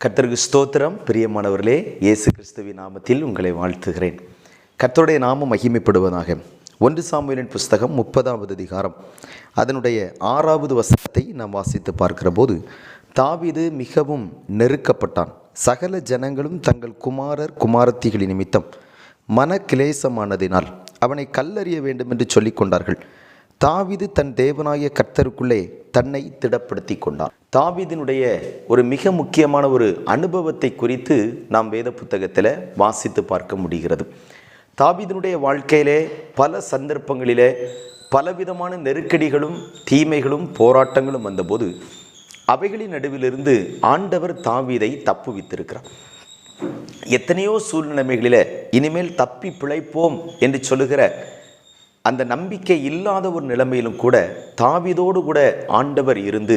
கத்தருக்கு ஸ்தோத்திரம். பிரியமானவர்களே இயேசு கிறிஸ்துவின் நாமத்தில் உங்களை வாழ்த்துகிறேன். கத்தருடைய நாமம் மகிமைப்படுவதாக. ஒன்று சாமுவேலின் புஸ்தகம் முப்பதாவது அதிகாரம். அதனுடைய ஆறாவது வசனத்தை நாம் வாசித்து பார்க்கிற போது தாவிது மிகவும் நெருக்கப்பட்டான். சகல ஜனங்களும் தங்கள் குமாரர் குமாரத்திகளின் நிமித்தம் மன கிளேசமானதினால் அவனை கல்லறிய வேண்டும் என்று சொல்லிக் கொண்டார்கள் தாவிது தன் தேவனாய கர்த்தருக்குள்ளே தன்னை திடப்படுத்தி கொண்டான். தாவிதினுடைய ஒரு மிக முக்கியமான ஒரு அனுபவத்தை குறித்து நாம் வேத புத்தகத்தில் வாசித்து பார்க்க முடிகிறது. தாவிதனுடைய வாழ்க்கையிலே பல சந்தர்ப்பங்களிலே பலவிதமான நெருக்கடிகளும் தீமைகளும் போராட்டங்களும் வந்தபோது அவைகளின் நடுவிலிருந்து ஆண்டவர் தாவீதை தப்புவித்திருக்கிறார். எத்தனையோ சூழ்நிலைமைகளில் இனிமேல் தப்பி பிழைப்போம் என்று சொல்லுகிற அந்த நம்பிக்கை இல்லாத ஒரு நிலைமையிலும் கூட தாவிதோடு கூட ஆண்டவர் இருந்து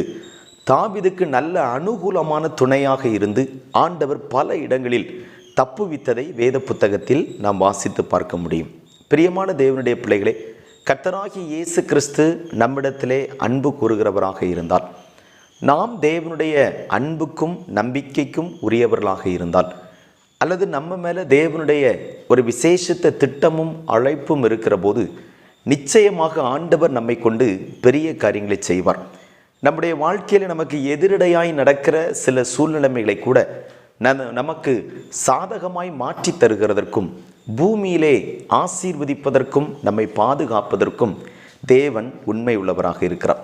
தாவிதுக்கு நல்ல அனுகூலமான துணையாக இருந்து ஆண்டவர் பல இடங்களில் தப்புவித்ததை வேத புத்தகத்தில் நாம் வாசித்து பார்க்க முடியும். பிரியமான தேவனுடைய பிள்ளைகளே கத்தராகி இயேசு கிறிஸ்து நம்மிடத்திலே அன்பு கூறுகிறவராக இருந்தால் நாம் தேவனுடைய அன்புக்கும் நம்பிக்கைக்கும் உரியவர்களாக இருந்தால் அல்லது நம்ம மேலே தேவனுடைய ஒரு விசேஷத்த திட்டமும் அழைப்பும் இருக்கிற போது நிச்சயமாக ஆண்டவர் நம்மை கொண்டு பெரிய காரியங்களை செய்வார். நம்முடைய வாழ்க்கையில் நமக்கு எதிரடையாய் நடக்கிற சில சூழ்நிலைமைகளை கூட ந- நமக்கு சாதகமாய் மாற்றி தருகிறதற்கும் பூமியிலே ஆசீர்வதிப்பதற்கும் நம்மை பாதுகாப்பதற்கும் தேவன் உண்மை உள்ளவராக இருக்கிறார்.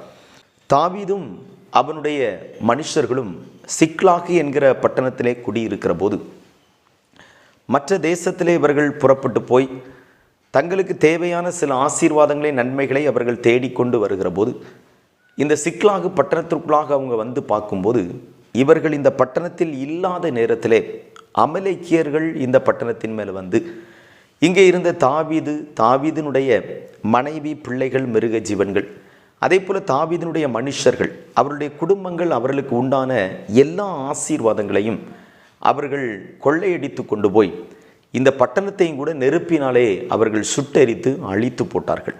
தாவீதும் அவனுடைய மனுஷர்களும் சிக்லாகு என்கிற பட்டணத்திலே குடியிருக்கிற போது மற்ற தேசத்திலே இவர்கள் புறப்பட்டு போய் தங்களுக்கு தேவையான சில ஆசீர்வாதங்களை நன்மைகளை அவர்கள் தேடிக்கொண்டு வருகிற போது இந்த சிக்லாகு பட்டணத்திற்குள்ளாக அவங்க வந்து பார்க்கும்போது இவர்கள் இந்த பட்டணத்தில் இல்லாத நேரத்திலே அமலேக்கியர்கள் இந்த பட்டணத்தின் மேலே வந்து இங்கே இருந்த தாவீது தாவீதினுடைய மனைவி பிள்ளைகள் மிருக ஜீவன்கள் அதே போல் தாவீதினுடைய மனுஷர்கள் அவருடைய குடும்பங்கள் அவர்களுக்கு உண்டான எல்லா ஆசீர்வாதங்களையும் அவர்கள் கொள்ளையடித்து கொண்டு போய் இந்த பட்டணத்தையும் கூட நெருப்பினாலே அவர்கள் சுட்டெரித்து அழித்து போட்டார்கள்.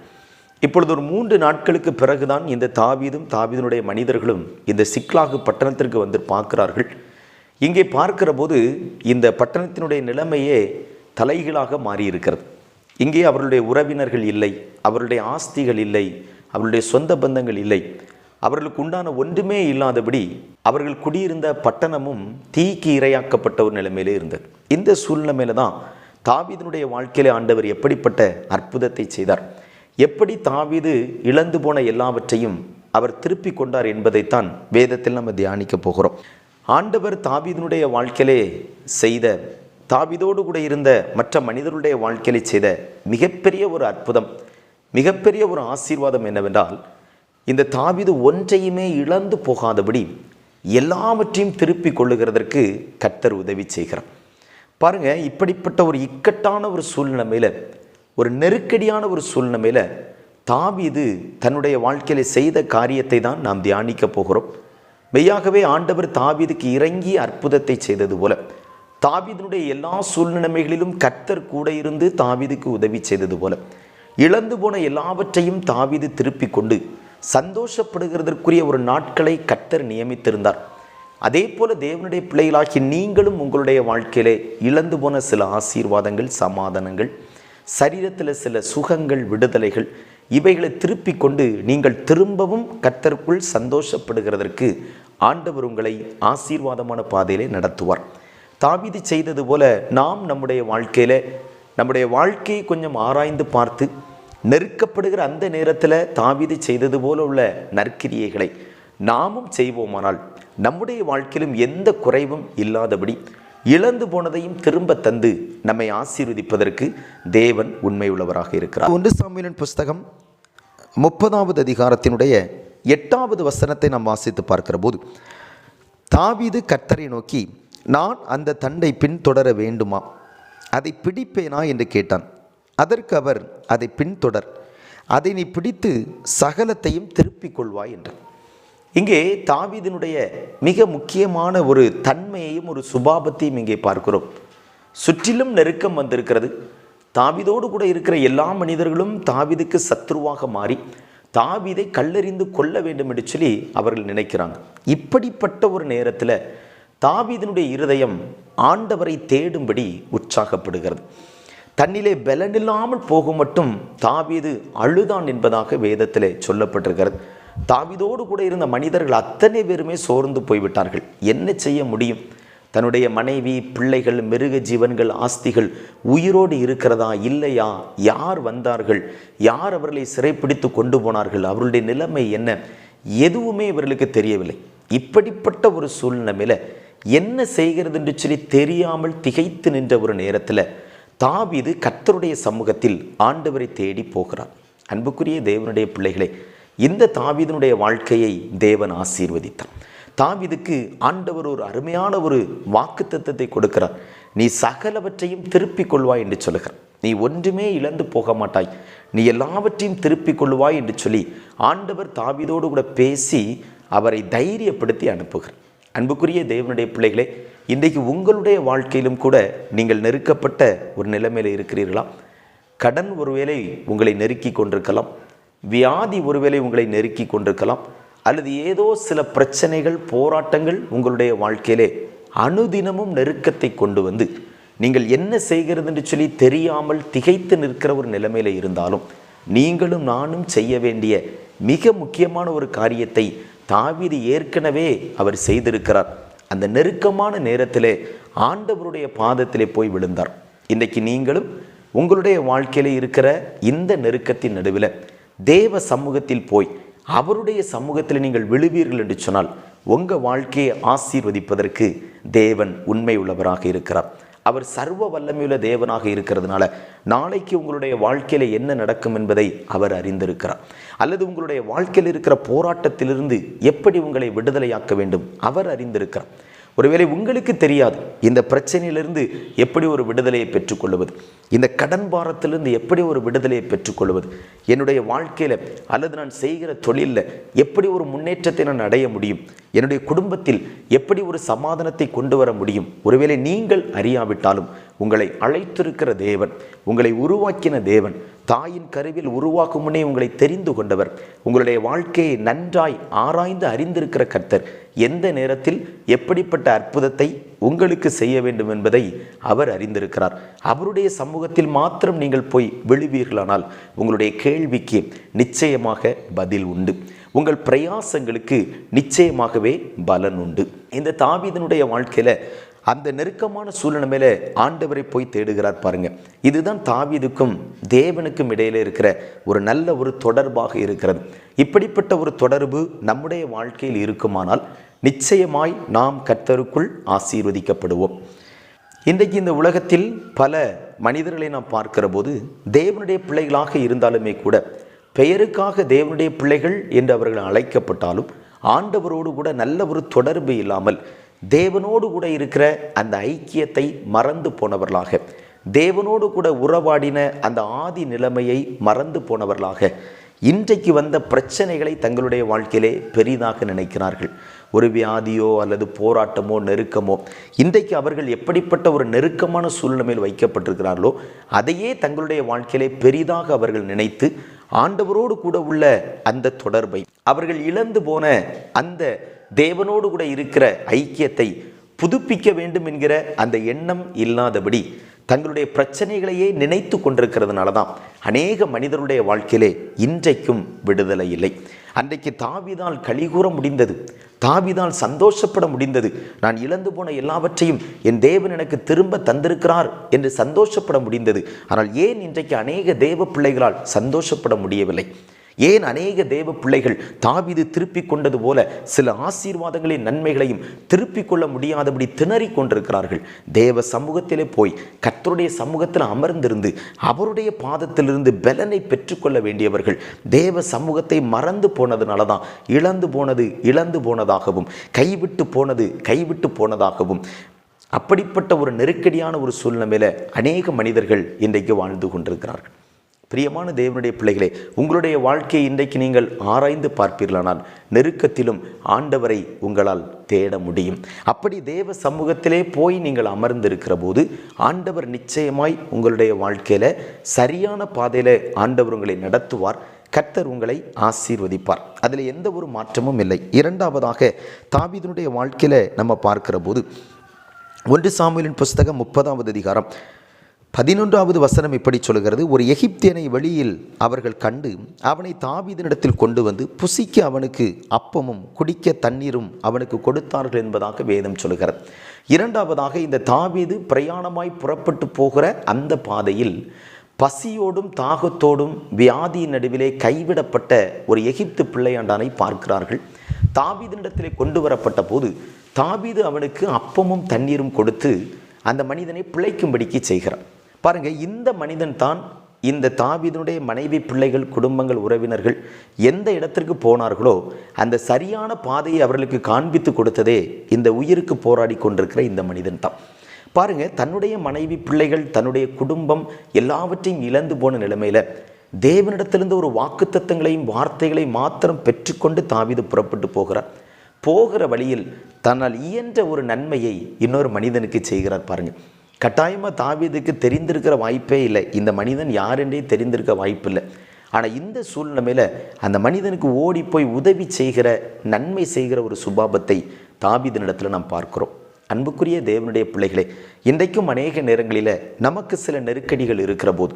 இப்பொழுது ஒரு மூன்று நாட்களுக்கு பிறகுதான் இந்த தாவீதும் தாவீதனுடைய மனிதர்களும் இந்த சிக்லாகு பட்டணத்திற்கு வந்து பார்க்கிறார்கள். இங்கே பார்க்கிற போது இந்த பட்டணத்தினுடைய நிலைமையே தலைகீழாக மாறியிருக்கிறது. இங்கே அவர்களுடைய உறவினர்கள் இல்லை அவருடைய ஆஸ்திகள் இல்லை அவருடைய சொந்த பந்தங்கள் இல்லை. அவர்களுக்கு உண்டான ஒன்றுமே இல்லாதபடி அவர்கள் குடியிருந்த பட்டணமும் தீக்கு இரையாக்கப்பட்ட ஒரு நிலைமையிலே இருந்தது. இந்த சூழ்நிலையில தான் தாவீதினுடைய வாழ்க்கையிலே ஆண்டவர் எப்படிப்பட்ட அற்புதத்தை செய்தார். எப்படி தாவீது இழந்து போன எல்லாவற்றையும் அவர் திருப்பி கொண்டார் என்பதைத்தான் வேதத்தில் நம்ம தியானிக்க போகிறோம். ஆண்டவர் தாவீதினுடைய வாழ்க்கையிலே செய்த தாவிதோடு கூட இருந்த மற்ற மனிதருடைய வாழ்க்கையிலே செய்த மிகப்பெரிய ஒரு அற்புதம் மிகப்பெரிய ஒரு ஆசீர்வாதம் என்னவென்றால் இந்த தாவிது ஒன்றையுமே இழந்து போகாதபடி எல்லாவற்றையும் திருப்பி கொள்ளுகிறதற்கு கர்த்தர் உதவி செய்கிறார். பாருங்க இப்படிப்பட்ட ஒரு இக்கட்டான ஒரு சூழ்நிலையில் ஒரு நெருக்கடியான ஒரு சூழ்நிலையில் தாவிது தன்னுடைய வாழ்க்கையில செய்த காரியத்தை தான் நாம் தியானிக்க போகிறோம். மெய்யாகவே ஆண்டவர் தாவீதுக்கு இறங்கி அற்புதத்தை செய்தது போல தாவிதனுடைய எல்லா சூழ்நிலைமைகளிலும் கர்த்தர் கூட இருந்து தாவிதுக்கு உதவி செய்தது போல இழந்து போன எல்லாவற்றையும் தாவிது திருப்பி கொண்டு சந்தோஷப்படுகிறதற்குரிய ஒரு நாட்களை கர்த்தர் நியமித்திருந்தார். அதே போல தேவனுடைய பிள்ளைகளாகி நீங்களும் உங்களுடைய வாழ்க்கையிலே இழந்து போன சில ஆசீர்வாதங்கள் சமாதானங்கள் சரீரத்தில் சில சுகங்கள் விடுதலைகள் இவைகளை திருப்பி கொண்டு நீங்கள் திரும்பவும் கர்த்தருக்குள் சந்தோஷப்படுகிறதற்கு ஆண்டவர் உங்களை ஆசீர்வாதமான பாதையிலே நடத்துவார். தாவிதி செய்தது போல நாம் நம்முடைய வாழ்க்கையில நம்முடைய வாழ்க்கையை கொஞ்சம் ஆராய்ந்து பார்த்து நெருக்கப்படுகிற அந்த நேரத்தில் தாவிதை செய்தது போல உள்ள நற்கிரியைகளை நாமும் செய்வோமானால் நம்முடைய வாழ்க்கையிலும் எந்த குறைவும் இல்லாதபடி இழந்து போனதையும் திரும்ப தந்து நம்மை ஆசீர்வதிப்பதற்கு தேவன் உண்மையுள்ளவராக இருக்கிறார். ஒன்று சாமியலின் புஸ்தகம் முப்பதாவது அதிகாரத்தினுடைய எட்டாவது வசனத்தை நாம் வாசித்து பார்க்கிற போது தாவிது கர்த்தரை நோக்கி நான் அந்த தண்டை பின்தொடர வேண்டுமா? அதை பிடிப்பேனா? என்று கேட்டான். அதற்கு அவர் அதை பின்தொடர். அதை நீ பிடித்து சகலத்தையும் திருப்பிக் கொள்வாய் என்றார் இங்கே தாவீதினுடைய மிக முக்கியமான ஒரு தன்மையையும் ஒரு சுபாபத்தையும் இங்கே பார்க்கிறோம். சுற்றிலும் நெருக்கம் வந்திருக்கிறது. தாவீதோடு கூட இருக்கிற எல்லா மனிதர்களும் தாவீதுக்கு சத்ருவாக மாறி தாவிதை கல்லறிந்து கொள்ள வேண்டும் என்று சொல்லி அவர்கள் நினைக்கிறாங்க. இப்படிப்பட்ட ஒரு நேரத்தில் தாவிதனுடைய இருதயம் ஆண்டவரை தேடும்படி உற்சாகப்படுகிறது. தன்னிலே பலனில்லாமல் போகும் மட்டும் தாவீது அழுதான் என்பதாக வேதத்திலே சொல்லப்பட்டிருக்கிறது. தாவிதோடு கூட இருந்த மனிதர்கள் அத்தனை பேருமே சோர்ந்து போய்விட்டார்கள். என்ன செய்ய முடியும்? தன்னுடைய மனைவி பிள்ளைகள் மிருக ஜீவன்கள் ஆஸ்திகள் உயிரோடு இருக்கிறதா இல்லையா? யார் வந்தார்கள்? யார் அவர்களை சிறைப்பிடித்து கொண்டு போனார்கள்? அவர்களுடைய நிலைமை என்ன? எதுவுமே இவர்களுக்கு தெரியவில்லை. இப்படிப்பட்ட ஒரு சூழ்நிலையில் என்ன செய்கிறது என்று சொல்லி தெரியாமல் திகைத்து நின்ற ஒரு நேரத்தில் தாவிது கர்த்தருடைய சமூகத்தில் ஆண்டவரை தேடி போகிறார். அன்புக்குரிய தேவனுடைய பிள்ளைகளே இந்த தாவிதனுடைய வாழ்க்கையை தேவன் ஆசீர்வதித்தார். தாவிதுக்கு ஆண்டவர் ஒரு அருமையான ஒரு வாக்குத்தத்தத்தை கொடுக்கிறார். நீ சகலவற்றையும் திருப்பிக் கொள்வாய் என்று சொல்லுகிறார். நீ ஒன்றுமே இழந்து போக மாட்டாய். நீ எல்லாவற்றையும் திருப்பிக் கொள்வாய் என்று சொல்லி ஆண்டவர் தாவிதோடு கூட பேசி அவரை தைரியப்படுத்தி அனுப்புகிறார். அன்புக்குரிய தேவனுடைய பிள்ளைகளே இன்றைக்கு உங்களுடைய வாழ்க்கையிலும் கூட நீங்கள் நெருக்கப்பட்ட ஒரு நிலைமையில் இருக்கிறீர்களா? கடன் ஒருவேளை உங்களை நெருக்கி கொண்டிருக்கலாம். வியாதி ஒருவேளை உங்களை நெருக்கி கொண்டிருக்கலாம். அல்லது ஏதோ சில பிரச்சனைகள் போராட்டங்கள் உங்களுடைய வாழ்க்கையிலே அனுதினமும் நெருக்கத்தை கொண்டு வந்து நீங்கள் என்ன செய்கிறது என்று சொல்லி தெரியாமல் திகைத்து நிற்கிற ஒரு நிலைமையில் இருந்தாலும் நீங்களும் நானும் செய்ய வேண்டிய மிக முக்கியமான ஒரு காரியத்தை தாவீது ஏற்கனவே அவர் செய்திருக்கிறார். அந்த நெருக்கமான நேரத்திலே ஆண்டவருடைய பாதத்திலே போய் விழுந்தார். இன்றைக்கு நீங்களும் உங்களுடைய வாழ்க்கையில் இருக்கிற இந்த நெருக்கத்தின் நடுவில் தேவ சமூகத்தில் போய் அவருடைய சமூகத்தில் நீங்கள் விழுவீர்கள் என்று சொன்னால் உங்கள் வாழ்க்கையை ஆசீர்வதிப்பதற்கு தேவன் உண்மை உள்ளவராக இருக்கிறார். அவர் சர்வ வல்லமையுள்ள தேவனாக இருக்கிறதுனால நாளைக்கு உங்களுடைய வாழ்க்கையில் என்ன நடக்கும் என்பதை அவர் அறிந்திருக்கிறார். அல்லது உங்களுடைய வாழ்க்கையில் இருக்கிற போராட்டத்திலிருந்து எப்படி உங்களை விடுதலையாக்க வேண்டும்? அவர் அறிந்திருக்கிறார். ஒருவேளை உங்களுக்கு தெரியாது இந்த பிரச்சனையிலிருந்து எப்படி ஒரு விடுதலையை பெற்றுக்கொள்வது? இந்த கடன் பாரத்திலிருந்து எப்படி ஒரு விடுதலையை பெற்றுக்கொள்வது? என்னுடைய வாழ்க்கையில் அல்லது நான் செய்கிற தொழிலில் எப்படி ஒரு முன்னேற்றத்தை நான் அடைய முடியும்? என்னுடைய குடும்பத்தில் எப்படி ஒரு சமாதானத்தை கொண்டு வர முடியும்? ஒருவேளை நீங்கள் அறியாவிட்டாலும் உங்களை அழைத்திருக்கிற தேவன் உங்களை உருவாக்கின தேவன் தாயின் கருவில் உருவாக்கும் முன்னே உங்களை தெரிந்து கொண்டவர் உங்களுடைய வாழ்க்கையை நன்றாய் ஆராய்ந்து அறிந்திருக்கிற கர்த்தர் எந்த நேரத்தில் எப்படிப்பட்ட அற்புதத்தை உங்களுக்கு செய்ய வேண்டும் என்பதை அவர் அறிந்திருக்கிறார். அவருடைய சமூகத்தில் மாத்திரம் நீங்கள் போய் விழுவீர்களானால் உங்களுடைய கேள்விக்கு நிச்சயமாக பதில் உண்டு. உங்கள் பிரயாசங்களுக்கு நிச்சயமாகவே பலன் உண்டு. இந்த தாவிதனுடைய வாழ்க்கையில் அந்த நெருக்கமான சூழ்நிலைமையில ஆண்டவரை போய் தேடுகிறார் பாருங்க. இதுதான் தாவீதுக்கும் தேவனுக்கும் இடையில இருக்கிற ஒரு நல்ல ஒரு தொடர்பாக இருக்கிறது. இப்படிப்பட்ட ஒரு தொடர்பு நம்முடைய வாழ்க்கையில் இருக்குமானால் நிச்சயமாய் நாம் கர்த்தருக்குள் ஆசீர்வதிக்கப்படுவோம். இன்றைக்கு இந்த உலகத்தில் பல மனிதர்களை நாம் பார்க்கிற போது தேவனுடைய பிள்ளைகளாக இருந்தாலுமே கூட பெயருக்காக தேவனுடைய பிள்ளைகள் என்று அவர்கள் அழைக்கப்பட்டாலும் ஆண்டவரோடு கூட நல்ல ஒரு தொடர்பு இல்லாமல் தேவனோடு கூட இருக்கிற அந்த ஐக்கியத்தை மறந்து போனவர்களாக. தேவனோடு கூட உறவாடின அந்த ஆதி நிலைமையை மறந்து போனவர்களாக. இன்றைக்கு வந்த பிரச்சனைகளை தங்களுடைய வாழ்க்கையிலே பெரிதாக நினைக்கிறார்கள். ஒரு வியாதியோ அல்லது போராட்டமோ நெருக்கமோ. இன்றைக்கு அவர்கள் எப்படிப்பட்ட ஒரு நெருக்கமான சூழ்நிலையில் வைக்கப்பட்டிருக்கிறார்களோ அதையே தங்களுடைய வாழ்க்கையிலே பெரிதாக அவர்கள் நினைத்து ஆண்டவரோடு கூட உள்ள அந்த தொடர்பை அவர்கள் இழந்து போன அந்த தேவனோடு கூட இருக்கிற ஐக்கியத்தை புதுப்பிக்க வேண்டும் என்கிற அந்த எண்ணம் இல்லாதபடி தங்களுடைய பிரச்சனைகளையே நினைத்து கொண்டிருக்கிறதுனால தான் அநேக மனிதருடைய வாழ்க்கையிலே இன்றைக்கும் விடுதலை இல்லை. அன்றைக்கு தாவிதால் கழிகூற முடிந்தது. தாவிதால் சந்தோஷப்பட முடிந்தது. நான் இழந்து போன எல்லாவற்றையும் என் தேவன் எனக்கு திரும்ப தந்திருக்கிறார் என்று சந்தோஷப்பட முடிந்தது. ஆனால் ஏன் இன்றைக்கு அநேக தேவ பிள்ளைகளால் சந்தோஷப்பட முடியவில்லை? ஏன் அநேக தேவ பிள்ளைகள் தாவிது திருப்பிக் கொண்டது போல சில ஆசீர்வாதங்களின் நன்மைகளையும் திருப்பிக் கொள்ள முடியாதபடி திணறிக் கொண்டிருக்கிறார்கள்? தேவ சமூகத்திலே போய் கத்தருடைய சமூகத்தில் அமர்ந்திருந்து அவருடைய பாதத்திலிருந்து பலனை பெற்றுக்கொள்ள வேண்டியவர்கள் தேவ சமூகத்தை மறந்து போனதுனால தான் இழந்து போனது இழந்து போனதாகவும் கைவிட்டு போனது கைவிட்டு போனதாகவும். அப்படிப்பட்ட ஒரு நெருக்கடியான ஒரு சூழ்நிலையில அநேக மனிதர்கள் இன்றைக்கு வாழ்ந்து கொண்டிருக்கிறார்கள். பிரியமான தேவனுடைய பிள்ளைகளே உங்களுடைய வாழ்க்கையை இன்றைக்கு நீங்கள் ஆராய்ந்து பார்ப்பீர்களானால் நெருக்கத்திலும் ஆண்டவரை உங்களால் தேட முடியும். அப்படி தேவ சமூகத்திலே போய் நீங்கள் அமர்ந்திருக்கிற போது ஆண்டவர் நிச்சயமாய் உங்களுடைய வாழ்க்கையில் சரியான பாதையில் ஆண்டவர் உங்களை நடத்துவார். கர்த்தர் உங்களை ஆசீர்வதிப்பார். அதில் எந்த ஒரு மாற்றமும் இல்லை. இரண்டாவதாக தாவீதினுடைய வாழ்க்கையில் நம்ம பார்க்கிற போது ஒன்று சாமியலின் புஸ்தகம் முப்பதாவது அதிகாரம் பதினொன்றாவது வசனம் இப்படி சொல்கிறது ஒரு எகிப்தியனை வெளியில் அவர்கள் கண்டு அவனை தாவீதனிடத்தில் கொண்டு வந்து புசிக்க அவனுக்கு அப்பமும் குடிக்க தண்ணீரும் அவனுக்கு கொடுத்தார்கள் என்பதாக வேதம் சொல்கிறது இரண்டாவதாக இந்த தாவீது பிரயாணமாய் புறப்பட்டு போகிற அந்த பாதையில் பசியோடும் தாகத்தோடும் வியாதியின் நடுவிலே கைவிடப்பட்ட ஒரு எகிப்து பிள்ளையாண்டானை பார்க்கிறார்கள். தாவீதனிடத்திலே கொண்டு வரப்பட்ட போது தாவீது அவனுக்கு அப்பமும் தண்ணீரும் கொடுத்து அந்த மனிதனை பிழைக்கும்படிக்கு செய்கிறான். பாருங்க இந்த மனிதன் தான் இந்த தாவிதனுடைய மனைவி பிள்ளைகள் குடும்பங்கள் உறவினர்கள் எந்த இடத்திற்கு போனார்களோ அந்த சரியான பாதையை அவர்களுக்கு காண்பித்து கொடுத்ததே இந்த உயிருக்கு போராடி கொண்டிருக்கிற இந்த மனிதன் தான். பாருங்க தன்னுடைய மனைவி பிள்ளைகள் தன்னுடைய குடும்பம் எல்லாவற்றையும் இழந்து போன நிலைமையில் தேவனிடத்திலிருந்து ஒரு வாக்குத்தத்தங்களையும் வார்த்தைகளையும் மாத்திரம் பெற்றுக்கொண்டு தாவீது புறப்பட்டு போகிறார். போகிற வழியில் தன்னால் இயன்ற ஒரு நன்மையை இன்னொரு மனிதனுக்கு செய்கிறார் பாருங்கள் கட்டாயமாக தாவீதுக்கு தெரிந்திருக்கிற வாய்ப்பே இல்லை. இந்த மனிதன் யாருன்றே தெரிந்திருக்க வாய்ப்பு இல்லை ஆனால் இந்த சூழ்நிலையில் அந்த மனிதனுக்கு ஓடி போய் உதவி செய்கிற நன்மை செய்கிற ஒரு சுபாபத்தை தாவீதினிடத்தில் நாம் பார்க்கிறோம். அன்புக்குரிய தேவனுடைய பிள்ளைகளே இன்றைக்கும் அநேக நேரங்களில் நமக்கு சில நெருக்கடிகள் இருக்கிற போது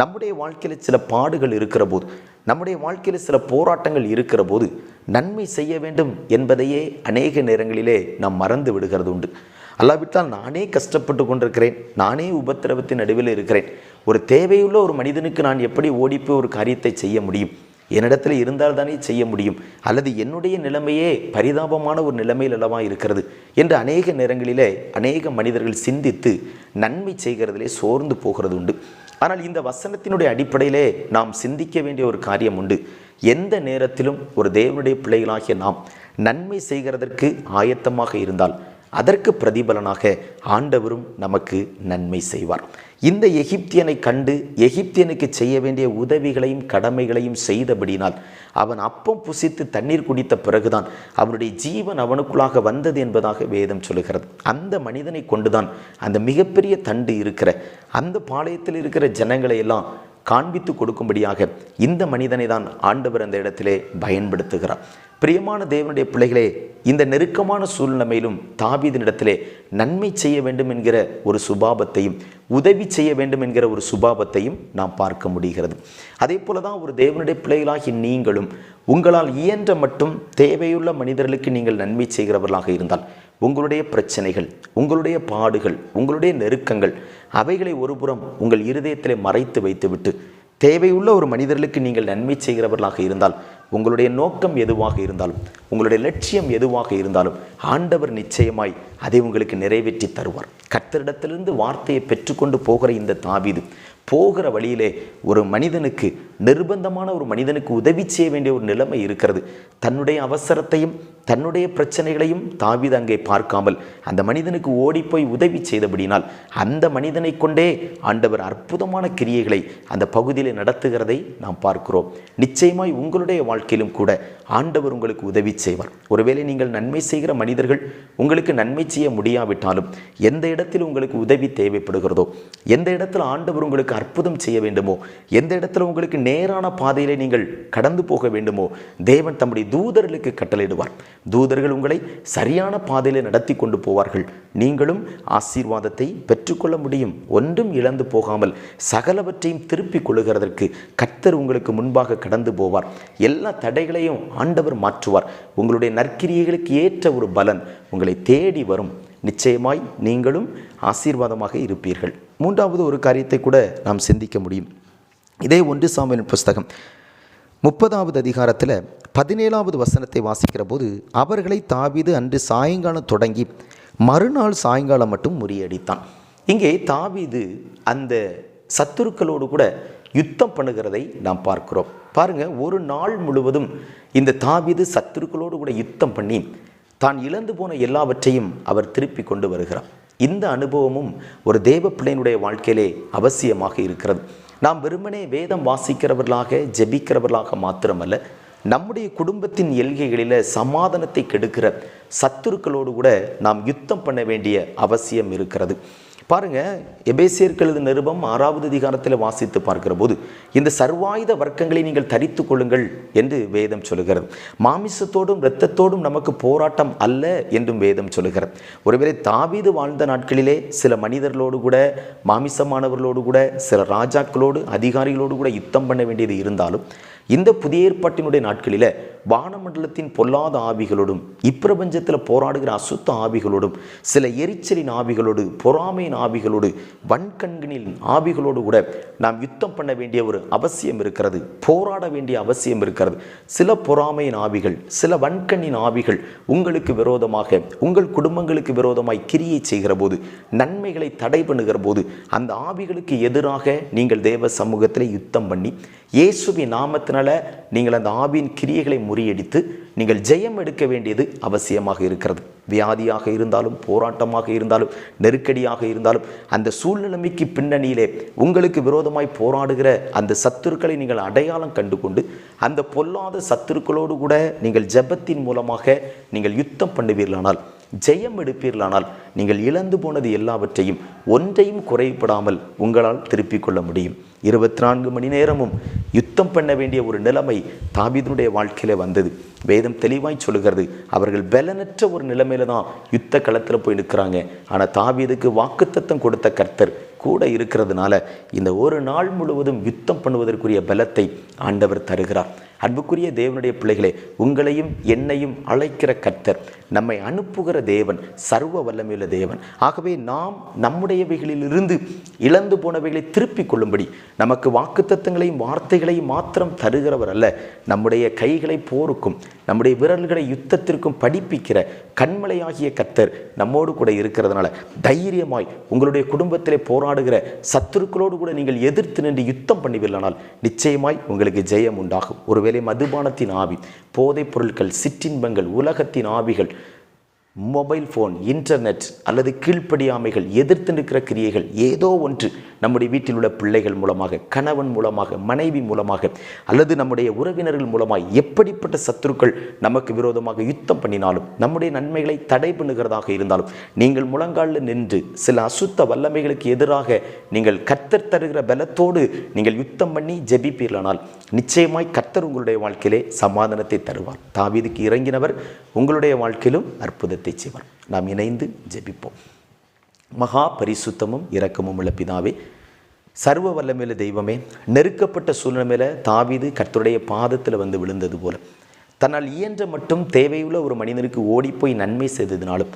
நம்முடைய வாழ்க்கையில் சில பாடுகள் இருக்கிற போது நம்முடைய வாழ்க்கையில் சில போராட்டங்கள் இருக்கிற போது நன்மை செய்ய வேண்டும் என்பதையே அநேக நேரங்களிலே நாம் மறந்து விடுகிறது உண்டு. அல்லாவிட்டால் நானே கஷ்டப்பட்டு கொண்டிருக்கிறேன். நானே உபத்திரவத்தின் நடுவில் இருக்கிறேன். ஒரு தேவையுள்ள ஒரு மனிதனுக்கு நான் எப்படி ஓடிப்போய் ஒரு காரியத்தை செய்ய முடியும்? என்னிடத்தில் இருந்தால் தானே செய்ய முடியும். அல்லது என்னுடைய நிலைமையே பரிதாபமான ஒரு நிலைமையில் அல்லவா இருக்கிறது? என்று அநேக நேரங்களிலே அநேக மனிதர்கள் சிந்தித்து நன்மை செய்கிறதிலே சோர்ந்து போகிறது உண்டு. ஆனால் இந்த வசனத்தினுடைய அடிப்படையிலே நாம் சிந்திக்க வேண்டிய ஒரு காரியம் உண்டு. எந்த நேரத்திலும் ஒரு தேவனுடைய பிள்ளைகளாகிய நாம் நன்மை செய்கிறதற்கு ஆயத்தமாக இருந்தால் அதற்கு பிரதிபலனாக ஆண்டவரும் நமக்கு நன்மை செய்வார். இந்த எகிப்தியனை கண்டு எகிப்தியனுக்கு செய்ய வேண்டிய உதவிகளையும் கடமைகளையும் செய்தபடினால் அவன் அப்பம் புசித்து தண்ணீர் குடித்த பிறகுதான் அவனுடைய ஜீவன் அவனுக்குள்ளாக வந்தது என்பதாக வேதம் சொல்லுகிறது. அந்த மனிதனை கொண்டுதான் அந்த மிகப்பெரிய தண்டு இருக்கிற அந்த பாளையத்தில் இருக்கிற ஜனங்களை எல்லாம் காண்பித்து கொடுக்கும்படியாக இந்த மனிதனை தான் ஆண்டவர் அந்த இடத்திலே பயன்படுத்துகிறார். பிரியமான தேவனுடைய பிள்ளைகளே இந்த நெருக்கமான சூழ்நிலையிலும் தாபீதனிடத்திலே நன்மை செய்ய வேண்டும் என்கிற ஒரு சுபாபத்தையும் உதவி செய்ய வேண்டும் என்கிற ஒரு சுபாபத்தையும் நாம் பார்க்க முடிகிறது. அதே போல தான் ஒரு தேவனுடைய பிள்ளைகளாகி நீங்களும் உங்களால் இயன்ற மட்டும் தேவையுள்ள மனிதர்களுக்கு நீங்கள் நன்மை செய்கிறவர்களாக இருந்தால் உங்களுடைய பிரச்சனைகள் உங்களுடைய பாடுகள் உங்களுடைய நெருக்கங்கள் அவைகளை ஒருபுறம் உங்கள் இருதயத்திலே மறைத்து வைத்துவிட்டு தேவையுள்ள ஒரு மனிதர்களுக்கு நீங்கள் நன்மை செய்கிறவர்களாக இருந்தால் உங்களுடைய நோக்கம் எதுவாக இருந்தாலும் உங்களுடைய லட்சியம் எதுவாக இருந்தாலும் ஆண்டவர் நிச்சயமாய் அதை உங்களுக்கு நிறைவேற்றி தருவார். கர்த்தரிடத்திலிருந்து வார்த்தையை பெற்றுக்கொண்டு போகிற இந்த தாவீது போகிற வழியிலே ஒரு மனிதனுக்கு நிர்பந்தமான ஒரு மனிதனுக்கு உதவி செய்ய வேண்டிய ஒரு நிலைமை இருக்கிறது. தன்னுடைய அவசரத்தையும் தன்னுடைய பிரச்சனைகளையும் தாவித அங்கே பார்க்காமல் அந்த மனிதனுக்கு ஓடிப்போய் உதவி செய்தபடினால் அந்த மனிதனை கொண்டே ஆண்டவர் அற்புதமான கிரியைகளை அந்த பகுதியில் நடத்துகிறதை நாம் பார்க்கிறோம். நிச்சயமாய் உங்களுடைய வாழ்க்கையிலும் கூட ஆண்டவர் உங்களுக்கு உதவி செய்வார். ஒருவேளை நீங்கள் நன்மை செய்கிற மனிதர்கள் உங்களுக்கு நன்மை செய்ய முடியாவிட்டாலும் எந்த இடத்தில் உங்களுக்கு உதவி தேவைப்படுகிறதோ எந்த இடத்துல ஆண்டவர் உங்களுக்கு அற்புதம் செய்ய வேண்டுமோ எந்த இடத்துல உங்களுக்கு நேரான பாதையிலே நீங்கள் கடந்து போக வேண்டுமோ? தேவன் தம்முடைய தூதர்களுக்கு கட்டளையிடுவார். தூதர்கள் உங்களை சரியான பாதையிலே நடத்தி கொண்டு போவார்கள். நீங்களும் ஆசீர்வாதத்தை பெற்றுக்கொள்ள முடியும். ஒன்றும் இழந்து போகாமல் சகலவற்றையும் திருப்பிக் கொள்ளுகிறதற்கு கர்த்தர் உங்களுக்கு முன்பாக கடந்து போவார். எல்லா தடைகளையும் ஆண்டவர் மாற்றுவார். உங்களுடைய நற்கிரியைகளுக்கு ஏற்ற ஒரு பலன் உங்களை தேடி வரும். நிச்சயமாய் நீங்களும் ஆசீர்வாதமாக இருப்பீர்கள். மூன்றாவது ஒரு காரியத்தை கூட நாம் சிந்திக்க முடியும். இதே ஒன்று சாமியின் புஸ்தகம். முப்பதாவது அதிகாரத்தில் பதினேழாவது வசனத்தை வாசிக்கிற போது அவர்களை தாவிது அன்று சாயங்காலம் தொடங்கி மறுநாள் சாயங்காலம் மட்டும் முறியடித்தான். இங்கே தாவிது அந்த சத்துருக்களோடு கூட யுத்தம் பண்ணுகிறதை நாம் பார்க்கிறோம். பாருங்கள் ஒரு நாள் முழுவதும் இந்த தாவிது சத்துருக்களோடு கூட யுத்தம் பண்ணி தான் இழந்து போன எல்லாவற்றையும் அவர் திருப்பி கொண்டு வருகிறார். இந்த அனுபவமும் ஒரு தேவ பிள்ளையினுடைய வாழ்க்கையிலே அவசியமாக இருக்கிறது. நாம் வெறுமனே வேதம் வாசிக்கிறவர்களாக ஜெபிக்கிறவர்களாக மாத்திரமல்ல நம்முடைய குடும்பத்தின் எல்கைகளில் சமாதானத்தை கெடுக்கிற சத்துருக்களோடு கூட நாம் யுத்தம் பண்ண வேண்டிய அவசியம் இருக்கிறது. பாருங்க எபேசியர்களது நிருபம் ஆறாவது அதிகாரத்தில் வாசித்து பார்க்கிற போது இந்த சர்வாயுத வர்க்கங்களை நீங்கள் தரித்து கொள்ளுங்கள் என்று வேதம் சொல்லுகிறது. மாமிசத்தோடும் இரத்தத்தோடும் நமக்கு போராட்டம் அல்ல என்றும் வேதம் சொல்லுகிறது. ஒருவேளை தாவீது வாழ்ந்த நாட்களிலே சில மனிதர்களோடு கூட மாமிசமானவர்களோடு கூட சில ராஜாக்களோடு அதிகாரிகளோடு கூட யுத்தம் பண்ண வேண்டியது இருந்தாலும் இந்த புதிய ஏற்பாட்டினுடைய நாட்களில் வானமண்டலத்தின் பொல்லாத ஆவிகளோடும் இப்பிரபஞ்சத்தில் போராடுகிற அசுத்த ஆவிகளோடும் சில எரிச்சலின் ஆவிகளோடு பொறாமையின் ஆவிகளோடு வன்கண்களின் ஆவிகளோடு கூட நாம் யுத்தம் பண்ண வேண்டிய ஒரு அவசியம் இருக்கிறது போராட வேண்டிய அவசியம் இருக்கிறது. சில பொறாமையின் ஆவிகள் சில வன்கண்ணின் ஆவிகள் உங்களுக்கு விரோதமாக உங்கள் குடும்பங்களுக்கு விரோதமாய் கிரியை செய்கிற போது நன்மைகளை தடை பண்ணுகிற போது அந்த ஆவிகளுக்கு எதிராக நீங்கள் தேவ சமூகத்தில் யுத்தம் பண்ணி இயேசுவின் நாமத்தினால நீங்கள் அந்த ஆவியின் கிரியைகளை முறியடித்து நீங்கள் ஜெயம் எடுக்க வேண்டியது அவசியமாக இருக்கிறது. வியாதியாக இருந்தாலும் போராட்டமாக இருந்தாலும் நெருக்கடியாக இருந்தாலும் அந்த சூழ்நிலைமைக்கு பின்னணியிலே உங்களுக்கு விரோதமாய் போராடுகிற அந்த சத்துருக்களை நீங்கள் அடையாளம் கண்டு கொண்டு அந்த பொல்லாத சத்துருக்களோடு கூட நீங்கள் ஜெபத்தின் மூலமாக நீங்கள் யுத்தம் பண்ணுவீர்களானால் ஜெயம் எடுப்பீர்களானால் நீங்கள் இழந்து போனது எல்லாவற்றையும் ஒன்றையும் குறைபடாமல் உங்களால் திருப்பிக் கொள்ள முடியும். இருபத்தி நான்கு மணி நேரமும் யுத்தம் பண்ண வேண்டிய ஒரு நிலைமை தாபீதனுடைய வாழ்க்கையில் வந்தது. வேதம் தெளிவாய் சொல்லுகிறது. அவர்கள் பலனற்ற ஒரு நிலைமையில தான் யுத்த களத்தில் போய் நிற்கிறாங்க. ஆனால் தாவீதுக்கு வாக்குத்தத்தம் கொடுத்த கர்த்தர் கூட இருக்கிறதுனால இந்த ஒரு நாள் முழுவதும் யுத்தம் பண்ணுவதற்குரிய பலத்தை ஆண்டவர் தருகிறார். அன்புக்குரிய தேவனுடைய பிள்ளைகளே உங்களையும் என்னையும் அழைக்கிற கர்த்தர் நம்மை அனுப்புகிற தேவன் சர்வ வல்லமையுள்ள தேவன். ஆகவே நாம் நம்முடையவைகளிலிருந்து இழந்து போனவைகளை திருப்பிக் கொள்ளும்படி நமக்கு வாக்குத்தத்தங்களையும் வார்த்தைகளையும் மாத்திரம் தருகிறவர் அல்ல. நம்முடைய கைகளை போருக்கும் நம்முடைய விரல்களை யுத்தத்திற்கும் படிப்பிக்கிற கண்மலையாகிய கத்தர் நம்மோடு கூட இருக்கிறதுனால தைரியமாய் உங்களுடைய குடும்பத்திலே போராடுகிற சத்துருக்களோடு கூட நீங்கள் எதிர்த்து நின்று யுத்தம் பண்ணுவீர்களானால் நிச்சயமாய் உங்களுக்கு ஜெயம் உண்டாகும். ஒருவேளை மதுபானத்தின் ஆவி போதைப் பொருட்கள் சிற்றின்பங்கள் உலகத்தின் ஆவிகள் மொபைல் ஃபோன் இன்டர்நெட் அல்லது கீழ்ப்படியாமைகள் எதிர்த்து நிற்கிற கிரியைகள் ஏதோ ஒன்று நம்முடைய வீட்டில் உள்ள பிள்ளைகள் மூலமாக கணவன் மூலமாக மனைவி மூலமாக அல்லது நம்முடைய உறவினர்கள் மூலமாக எப்படிப்பட்ட சத்துருக்கள் நமக்கு விரோதமாக யுத்தம் பண்ணினாலும் நம்முடைய நன்மைகளை தடை பண்ணுகிறதாக இருந்தாலும் நீங்கள் முழங்காலில் நின்று சில அசுத்த வல்லமைகளுக்கு எதிராக நீங்கள் கத்தர் தருகிற பலத்தோடு நீங்கள் யுத்தம் பண்ணி ஜெபிப்பீர்களானால் நிச்சயமாய் கத்தர் உங்களுடைய வாழ்க்கையிலே சமாதானத்தை தருவார். தாவீதுக்கு இறங்கினவர் உங்களுடைய வாழ்க்கையிலும் அற்புதத்தை செய்வார். நாம் இணைந்து ஜெபிப்போம். மகா பரிசுத்தமும் இரக்கமும் உள்ள பிதாவே சர்வ வல்லமையில தெய்வமே நெருக்கப்பட்ட சூழ்நிலையில தாவிது கர்த்தருடைய பாதத்தில் வந்து விழுந்தது போல. தன்னால் இயன்ற மட்டும் தேவையுள்ள ஒரு மனிதனுக்கு ஓடிப்போய் நன்மை செய்ததினாலும்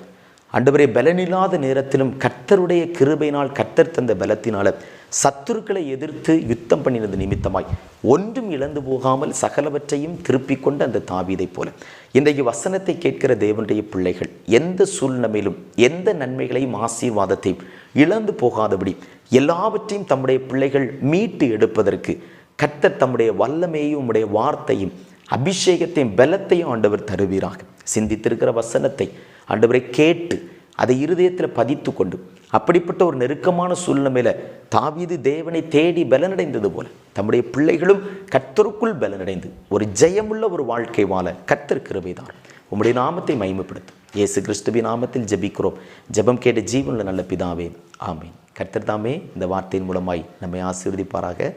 அண்டவரே பலனில்லாத நேரத்திலும் கர்த்தருடைய கிருபையினால் கர்த்தர் தந்த பலத்தினால சத்துருக்களை எதிர்த்து யுத்தம் பண்ணினது நிமித்தமாய் ஒன்றும் இழந்து போகாமல் சகலவற்றையும் திருப்பிக் கொண்ட அந்த தாவீதை போல. இன்றைக்கு வசனத்தை கேட்கிற தேவனுடைய பிள்ளைகள் எந்த சூழ்நிலையிலும் எந்த நன்மைகளையும் ஆசீர்வாதத்தையும் இழந்து போகாதபடி எல்லாவற்றையும் தம்முடைய பிள்ளைகள் மீட்டு எடுப்பதற்கு கர்த்தர் தம்முடைய வல்லமையும் உம்முடைய வார்த்தையும் அபிஷேகத்தையும் பலத்தையும் ஆண்டவர் தருவீராக. சிந்தித்திருக்கிற வசனத்தை ஆண்டவரை கேட்டு அதை இருதயத்தில் பதித்து கொண்டு அப்படிப்பட்ட ஒரு நெருக்கமான சூழ்நிலையில் தாவீது தேவனை தேடி பலனடைந்தது போல தம்முடைய பிள்ளைகளும் கர்த்தருக்குள் பலனடைந்து ஒரு ஜெயமுள்ள ஒரு வாழ்க்கை வாழ கர்த்தர் கிருபைதான் உம்முடைய நாமத்தை மகிமைப்படுத்தும் இயேசு கிறிஸ்துவின் நாமத்தில் ஜபிக்கிறோம். ஜெபம் கேட்ட ஜீவனில் நல்ல பிதாவே ஆமீன். கர்த்தர் தாமே இந்த வார்த்தையின் மூலமாய் நம்மை ஆசீர்வதிப்பாராக.